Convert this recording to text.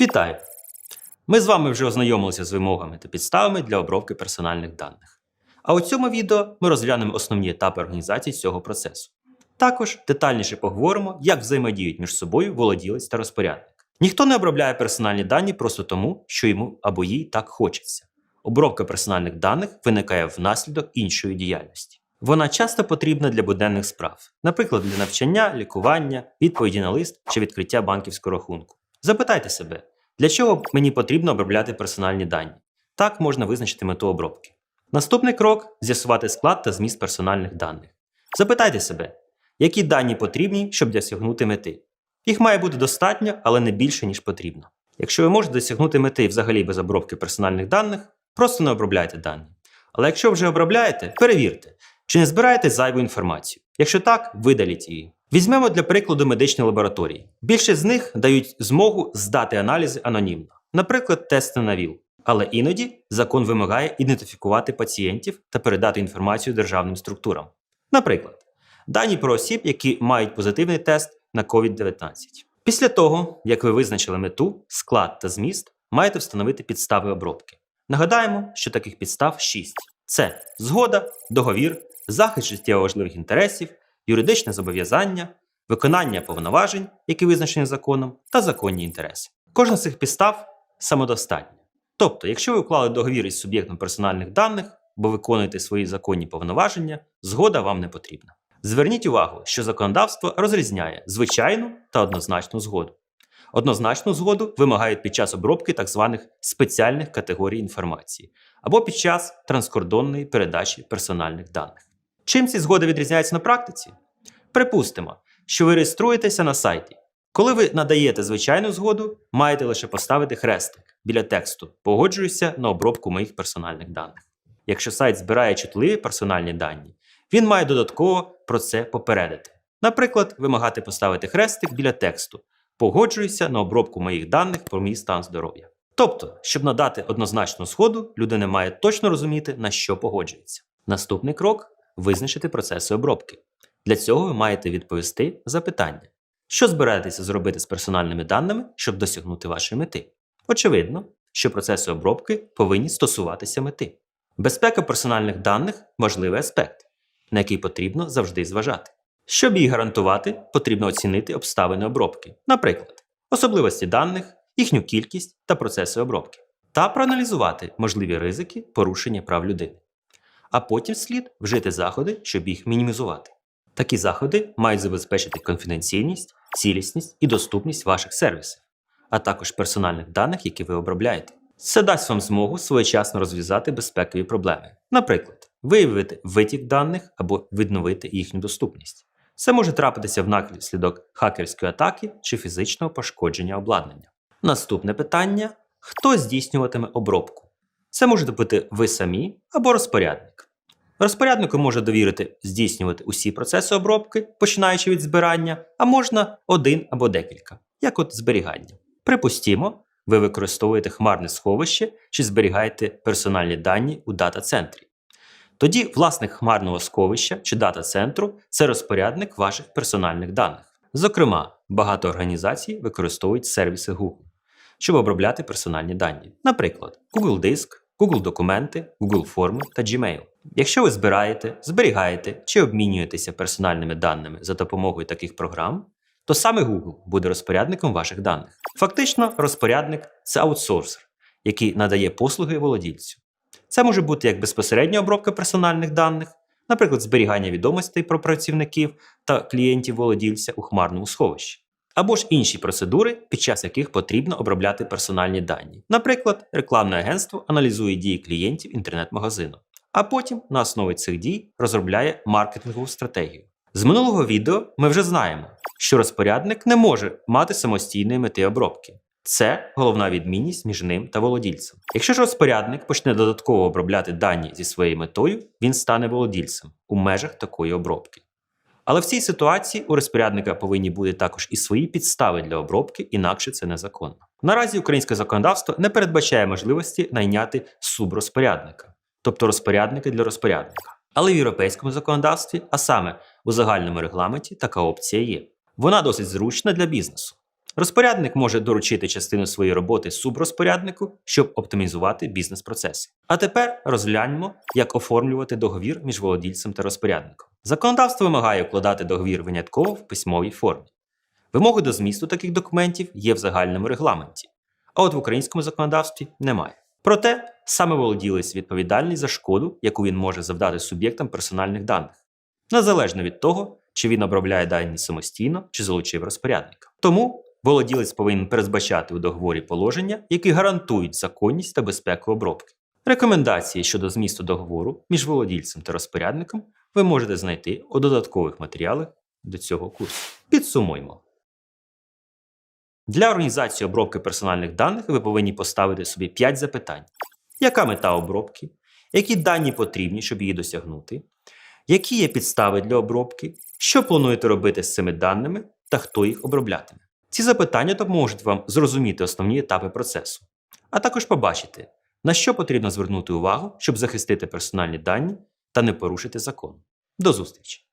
Вітаю! Ми з вами вже ознайомилися з вимогами та підставами для обробки персональних даних. А у цьому відео ми розглянемо основні етапи організації цього процесу. Також детальніше поговоримо, як взаємодіють між собою володілець та розпорядник. Ніхто не обробляє персональні дані просто тому, що йому або їй так хочеться. Обробка персональних даних виникає внаслідок іншої діяльності. Вона часто потрібна для буденних справ, наприклад, для навчання, лікування, відповіді на лист чи відкриття банківського рахунку. Запитайте себе, для чого мені потрібно обробляти персональні дані? Так можна визначити мету обробки. Наступний крок з'ясувати склад та зміст персональних даних. Запитайте себе, які дані потрібні, щоб досягнути мети. Їх має бути достатньо, але не більше, ніж потрібно. Якщо ви можете досягнути мети взагалі без обробки персональних даних, просто не обробляйте дані. Але якщо вже обробляєте, перевірте, чи не збираєте зайву інформацію. Якщо так, видаліть її. Візьмемо для прикладу медичні лабораторії. Більшість з них дають змогу здати аналізи анонімно, наприклад, тести на ВІЛ. Але іноді закон вимагає ідентифікувати пацієнтів та передати інформацію державним структурам. Наприклад, дані про осіб, які мають позитивний тест на COVID-19. Після того, як ви визначили мету, склад та зміст, маєте встановити підстави обробки. Нагадаємо, що таких підстав 6. Це згода, договір, захист життєво важливих інтересів, юридичне зобов'язання, виконання повноважень, які визначені законом, та законні інтереси. Кожна з цих підстав самодостатня. Тобто, якщо ви уклали договір із суб'єктом персональних даних, бо виконуєте свої законні повноваження, згода вам не потрібна. Зверніть увагу, що законодавство розрізняє звичайну та однозначну згоду. Однозначну згоду вимагають під час обробки так званих спеціальних категорій інформації або під час транскордонної передачі персональних даних. Чим ці згоди відрізняються на практиці? Припустимо, що ви реєструєтеся на сайті. Коли ви надаєте звичайну згоду, маєте лише поставити хрестик біля тексту Погоджуюся на обробку моїх персональних даних. Якщо сайт збирає чутливі персональні дані, він має додатково про це попередити. Наприклад, вимагати поставити хрестик біля тексту Погоджуюся на обробку моїх даних про мій стан здоров'я. Тобто, щоб надати однозначну згоду, людина має точно розуміти, на що погоджується. Наступний крок визначити процеси обробки. Для цього ви маєте відповісти запитання, що збираєтеся зробити з персональними даними, щоб досягнути вашої мети. Очевидно, що процеси обробки повинні стосуватися мети. Безпека персональних даних важливий аспект, на який потрібно завжди зважати. Щоб її гарантувати, потрібно оцінити обставини обробки, наприклад, особливості даних, їхню кількість та процеси обробки, та проаналізувати можливі ризики порушення прав людини. А потім слід вжити заходи, щоб їх мінімізувати. Такі заходи мають забезпечити конфіденційність, цілісність і доступність ваших сервісів, а також персональних даних, які ви обробляєте. Це дасть вам змогу своєчасно розв'язати безпекові проблеми, наприклад, виявити витік даних або відновити їхню доступність. Це може трапитися внаслідок хакерської атаки чи фізичного пошкодження обладнання. Наступне питання: хто здійснюватиме обробку? Це можете бути ви самі або розпорядник. Розпоряднику може довірити здійснювати усі процеси обробки, починаючи від збирання, а можна один або декілька, як от зберігання. Припустімо, ви використовуєте хмарне сховище чи зберігаєте персональні дані у дата-центрі. Тоді власник хмарного сховища чи дата-центру це розпорядник ваших персональних даних. Зокрема, багато організацій використовують сервіси Google, щоб обробляти персональні дані, наприклад, Google Диск, Google Документи, Google Форми та Gmail. Якщо ви збираєте, зберігаєте чи обмінюєтеся персональними даними за допомогою таких програм, то саме Google буде розпорядником ваших даних. Фактично, розпорядник це аутсорсер, який надає послуги володільцю. Це може бути як безпосередня обробка персональних даних, наприклад, зберігання відомостей про працівників та клієнтів володільця у хмарному сховищі, або ж інші процедури, під час яких потрібно обробляти персональні дані. Наприклад, рекламне агентство аналізує дії клієнтів інтернет-магазину, а потім на основі цих дій розробляє маркетингову стратегію. З минулого відео ми вже знаємо, що розпорядник не може мати самостійної мети обробки. Це головна відмінність між ним та володільцем. Якщо ж розпорядник почне додатково обробляти дані зі своєю метою, він стане володільцем у межах такої обробки. Але в цій ситуації у розпорядника повинні бути також і свої підстави для обробки, інакше це незаконно. Наразі українське законодавство не передбачає можливості найняти суброзпорядника, тобто розпорядника для розпорядника. Але в європейському законодавстві, а саме у загальному регламенті, така опція є. Вона досить зручна для бізнесу. Розпорядник може доручити частину своєї роботи суброзпоряднику, щоб оптимізувати бізнес-процеси. А тепер розгляньмо, як оформлювати договір між володільцем та розпорядником. Законодавство вимагає укладати договір винятково в письмовій формі. Вимоги до змісту таких документів є в загальному регламенті, а от в українському законодавстві немає. Проте саме володілець відповідальний за шкоду, яку він може завдати суб'єктам персональних даних, незалежно від того, чи він обробляє дані самостійно чи залучив розпорядника. Тому володілець повинен передбачати у договорі положення, які гарантують законність та безпеку обробки. Рекомендації щодо змісту договору між володільцем та розпорядником ви можете знайти у додаткових матеріалах до цього курсу. Підсумуємо. Для організації обробки персональних даних ви повинні поставити собі 5 запитань: яка мета обробки, які дані потрібні, щоб її досягнути, які є підстави для обробки, що плануєте робити з цими даними та хто їх оброблятиме. Ці запитання допоможуть вам зрозуміти основні етапи процесу, а також побачити, на що потрібно звернути увагу, щоб захистити персональні дані та не порушити закон. До зустрічі!